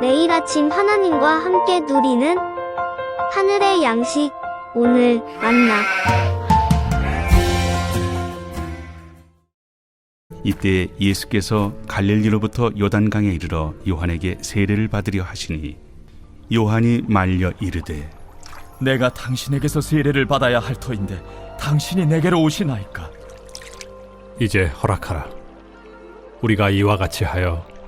매일 아침 하나님과 함께 누리는 하늘의 양식 오늘 만나 이때 예수께서 갈릴리로부터 요단강에 이르러 요한에게 세례를 받으려 하시니 요한이 말려 이르되 내가 당신에게서 세례를 받아야 할 터인데 당신이 내게로 오시나이까? 이제 허락하라. 우리가 이와 같이 하여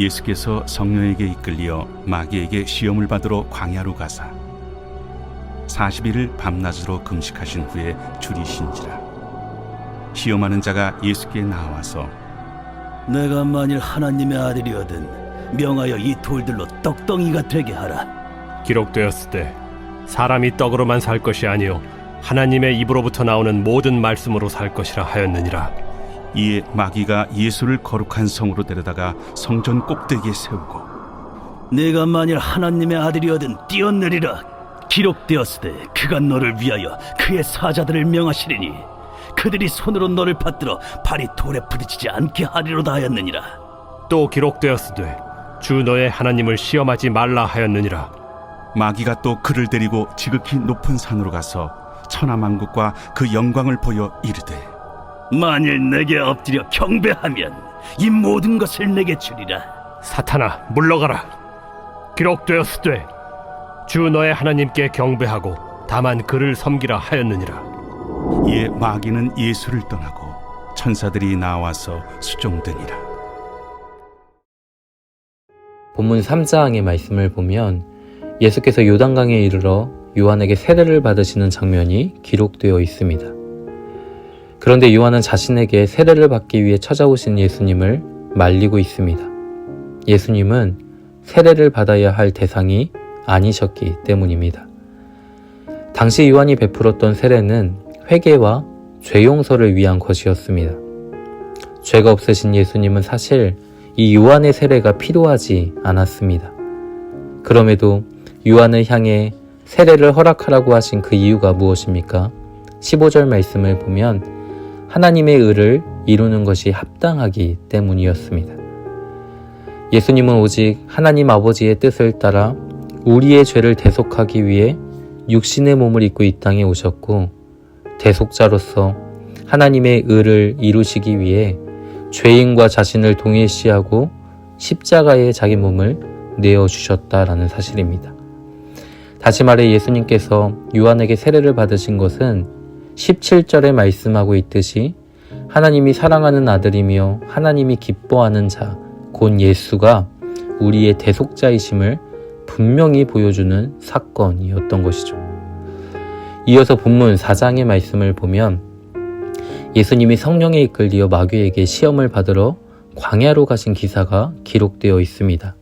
예수께서 성령에게 이끌려 마귀에게 시험을 받으러 광야로 가사 40일을 밤낮으로 금식하신 후에 줄이신지라 시험하는 자가 예수께 나와서 내가 만일 하나님의 아들이거든 명하여 이 돌들로 떡덩이가 되게 하라. 기록되었을 때 사람이 떡으로만 살 것이 아니요 하나님의 입으로부터 나오는 모든 말씀으로 살 것이라 하였느니라. 이에 마귀가 예수를 거룩한 성으로 데려다가 성전 꼭대기에 세우고 내가 만일 하나님의 아들이거든 뛰어내리라. 기록되었으되 그가 너를 위하여 그의 사자들을 명하시리니 그들이 손으로 너를 받들어 발이 돌에 부딪히지 않게 하리로다 하였느니라. 또 기록되었으되 주 너의 하나님을 시험하지 말라 하였느니라. 마귀가 또 그를 데리고 지극히 높은 산으로 가서 천하만국과 그 영광을 보여 이르되 만일 내게 엎드려 경배하면 이 모든 것을 내게 주리라. 사탄아 물러가라. 기록되었으되 주 너의 하나님께 경배하고 다만 그를 섬기라 하였느니라. 이에 마귀는 예수를 떠나고 천사들이 나와서 수종되니라 본문 3장의 말씀을 보면 예수께서 요단강에 이르러 요한에게 세례를 받으시는 장면이 기록되어 있습니다. 그런데 요한은 자신에게 세례를 받기 위해 찾아오신 예수님을 말리고 있습니다. 예수님은 세례를 받아야 할 대상이 아니셨기 때문입니다. 당시 요한이 베풀었던 세례는 회개와 죄 용서를 위한 것이었습니다. 죄가 없으신 예수님은 사실 이 요한의 세례가 필요하지 않았습니다. 그럼에도 요한을 향해 세례를 허락하라고 하신 그 이유가 무엇입니까? 15절 말씀을 보면 하나님의 의를 이루는 것이 합당하기 때문이었습니다. 예수님은 오직 하나님 아버지의 뜻을 따라 우리의 죄를 대속하기 위해 육신의 몸을 입고 이 땅에 오셨고 대속자로서 하나님의 의를 이루시기 위해 죄인과 자신을 동일시하고 십자가에 자기 몸을 내어 주셨다라는 사실입니다. 다시 말해 예수님께서 요한에게 세례를 받으신 것은 17절에 말씀하고 있듯이 하나님이 사랑하는 아들이며 하나님이 기뻐하는 자, 곧 예수가 우리의 대속자이심을 분명히 보여주는 사건이었던 것이죠. 이어서 본문 4장의 말씀을 보면 예수님이 성령에 이끌리어 마귀에게 시험을 받으러 광야로 가신 기사가 기록되어 있습니다.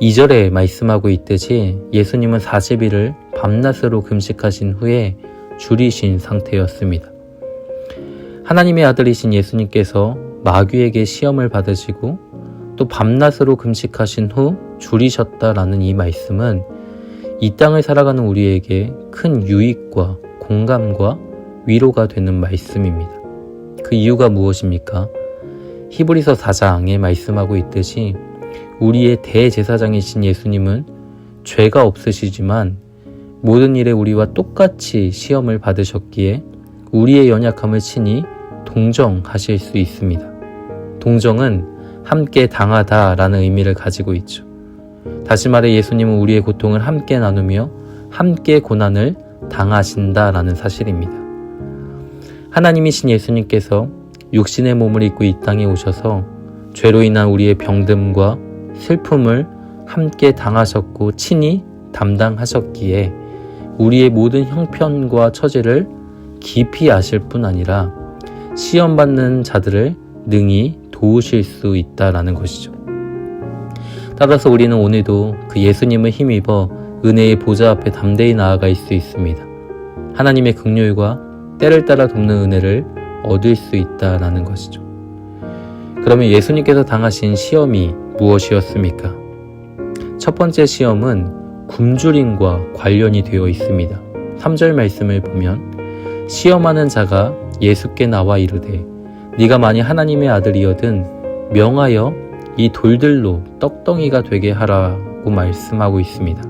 2절에 말씀하고 있듯이 예수님은 40일을 밤낮으로 금식하신 후에 줄이신 상태였습니다. 하나님의 아들이신 예수님께서 마귀에게 시험을 받으시고 또 밤낮으로 금식하신 후 줄이셨다라는 이 말씀은 이 땅을 살아가는 우리에게 큰 유익과 공감과 위로가 되는 말씀입니다. 그 이유가 무엇입니까? 히브리서 4장에 말씀하고 있듯이 우리의 대제사장이신 예수님은 죄가 없으시지만 모든 일에 우리와 똑같이 시험을 받으셨기에 우리의 연약함을 친히 동정하실 수 있습니다. 동정은 함께 당하다 라는 의미를 가지고 있죠. 다시 말해 예수님은 우리의 고통을 함께 나누며 함께 고난을 당하신다 라는 사실입니다. 하나님이신 예수님께서 육신의 몸을 입고 이 땅에 오셔서 죄로 인한 우리의 병듦과 슬픔을 함께 당하셨고 친히 담당하셨기에 우리의 모든 형편과 처지를 깊이 아실 뿐 아니라 시험받는 자들을 능히 도우실 수 있다라는 것이죠. 따라서 우리는 오늘도 그 예수님을 힘입어 은혜의 보좌 앞에 담대히 나아갈 수 있습니다. 하나님의 긍휼과 때를 따라 돕는 은혜를 얻을 수 있다라는 것이죠. 그러면 예수님께서 당하신 시험이 무엇이었습니까? 첫 번째 시험은 굶주림과 관련이 되어 있습니다. 3절 말씀을 보면 시험하는 자가 예수께 나와 이르되 네가 만일 하나님의 아들이여든 명하여 이 돌들로 떡덩이가 되게 하라고 말씀하고 있습니다.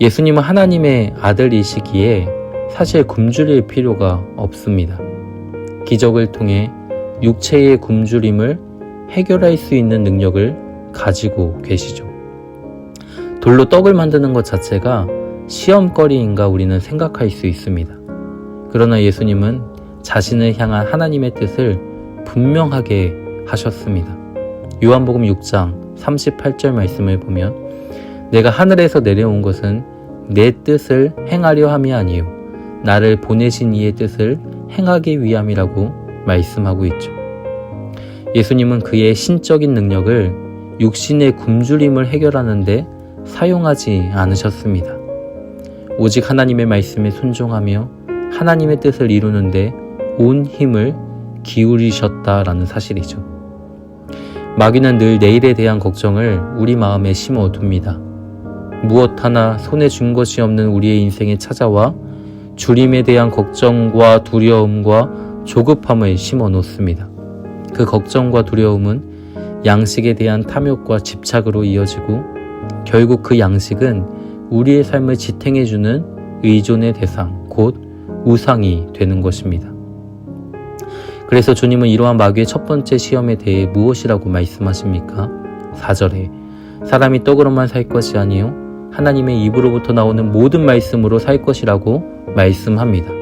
예수님은 하나님의 아들이시기에 사실 굶주릴 필요가 없습니다. 기적을 통해 육체의 굶주림을 해결할 수 있는 능력을 가지고 계시죠. 돌로 떡을 만드는 것 자체가 시험거리인가 우리는 생각할 수 있습니다. 그러나 예수님은 자신을 향한 하나님의 뜻을 분명하게 하셨습니다. 요한복음 6장 38절 말씀을 보면 내가 하늘에서 내려온 것은 내 뜻을 행하려 함이 아니요 나를 보내신 이의 뜻을 행하기 위함이라고 말씀하고 있죠. 예수님은 그의 신적인 능력을 육신의 굶주림을 해결하는데 사용하지 않으셨습니다. 오직 하나님의 말씀에 순종하며 하나님의 뜻을 이루는데 온 힘을 기울이셨다라는 사실이죠. 마귀는 늘 내일에 대한 걱정을 우리 마음에 심어 둡니다. 무엇 하나 손에 준 것이 없는 우리의 인생에 찾아와 주림에 대한 걱정과 두려움과 조급함을 심어 놓습니다. 그 걱정과 두려움은 양식에 대한 탐욕과 집착으로 이어지고 결국 그 양식은 우리의 삶을 지탱해주는 의존의 대상, 곧 우상이 되는 것입니다. 그래서 주님은 이러한 마귀의 첫 번째 시험에 대해 무엇이라고 말씀하십니까? 4절에 사람이 떡으로만 살 것이 아니요 하나님의 입으로부터 나오는 모든 말씀으로 살 것이라고 말씀합니다.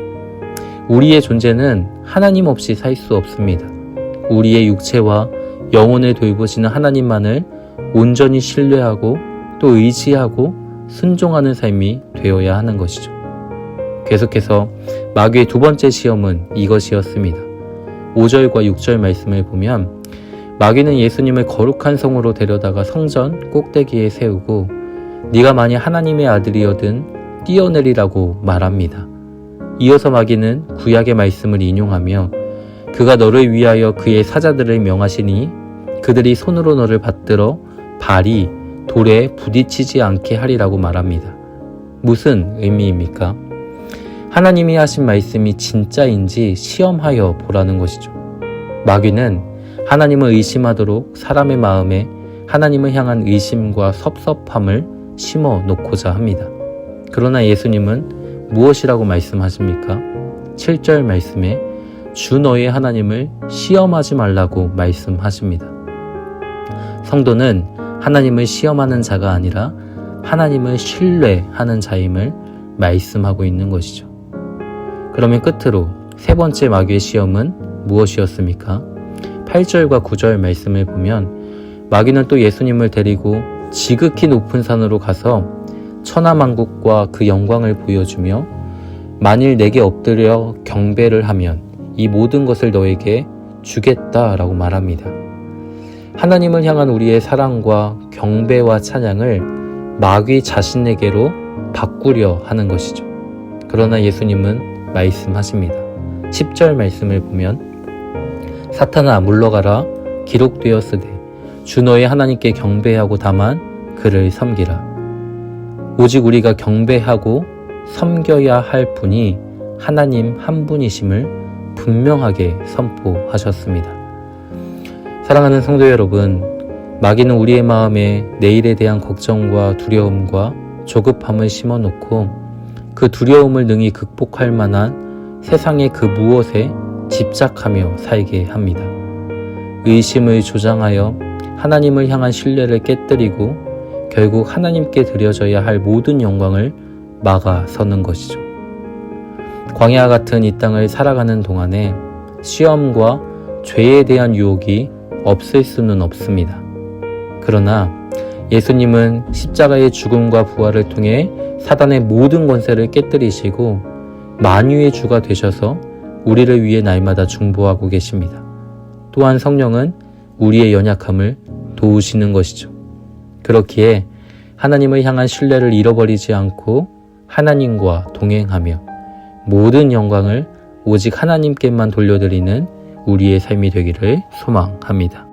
우리의 존재는 하나님 없이 살 수 없습니다. 우리의 육체와 영혼을 돌보시는 하나님만을 온전히 신뢰하고 또 의지하고 순종하는 삶이 되어야 하는 것이죠. 계속해서 마귀의 두 번째 시험은 이것이었습니다. 5절과 6절 말씀을 보면 마귀는 예수님을 거룩한 성으로 데려다가 성전 꼭대기에 세우고 네가 만약 하나님의 아들이여든 뛰어내리라고 말합니다. 이어서 마귀는 구약의 말씀을 인용하며 그가 너를 위하여 그의 사자들을 명하시니 그들이 손으로 너를 받들어 발이 돌에 부딪히지 않게 하리라고 말합니다. 무슨 의미입니까? 하나님이 하신 말씀이 진짜인지 시험하여 보라는 것이죠. 마귀는 하나님을 의심하도록 사람의 마음에 하나님을 향한 의심과 섭섭함을 심어 놓고자 합니다. 그러나 예수님은 무엇이라고 말씀하십니까? 7절 말씀에 주 너의 하나님을 시험하지 말라고 말씀하십니다. 성도는 하나님을 시험하는 자가 아니라 하나님을 신뢰하는 자임을 말씀하고 있는 것이죠. 그러면 끝으로 세 번째 마귀의 시험은 무엇이었습니까? 8절과 9절 말씀을 보면 마귀는 또 예수님을 데리고 지극히 높은 산으로 가서 천하만국과 그 영광을 보여주며 만일 내게 엎드려 경배를 하면 이 모든 것을 너에게 주겠다라고 말합니다. 하나님을 향한 우리의 사랑과 경배와 찬양을 마귀 자신에게로 바꾸려 하는 것이죠. 그러나 예수님은 말씀하십니다. 10절 말씀을 보면 사탄아 물러가라 기록되었으되 주 너의 하나님께 경배하고 다만 그를 섬기라. 오직 우리가 경배하고 섬겨야 할 분이 하나님 한 분이심을 분명하게 선포하셨습니다. 사랑하는 성도 여러분, 마귀는 우리의 마음에 내일에 대한 걱정과 두려움과 조급함을 심어 놓고 그 두려움을 능히 극복할 만한 세상의 그 무엇에 집착하며 살게 합니다. 의심을 조장하여 하나님을 향한 신뢰를 깨뜨리고 결국 하나님께 드려져야 할 모든 영광을 막아서는 것이죠. 광야 같은 이 땅을 살아가는 동안에 시험과 죄에 대한 유혹이 없을 수는 없습니다. 그러나 예수님은 십자가의 죽음과 부활을 통해 사단의 모든 권세를 깨뜨리시고 만유의 주가 되셔서 우리를 위해 날마다 중보하고 계십니다. 또한 성령은 우리의 연약함을 도우시는 것이죠. 그렇기에 하나님을 향한 신뢰를 잃어버리지 않고 하나님과 동행하며 모든 영광을 오직 하나님께만 돌려드리는 우리의 삶이 되기를 소망합니다.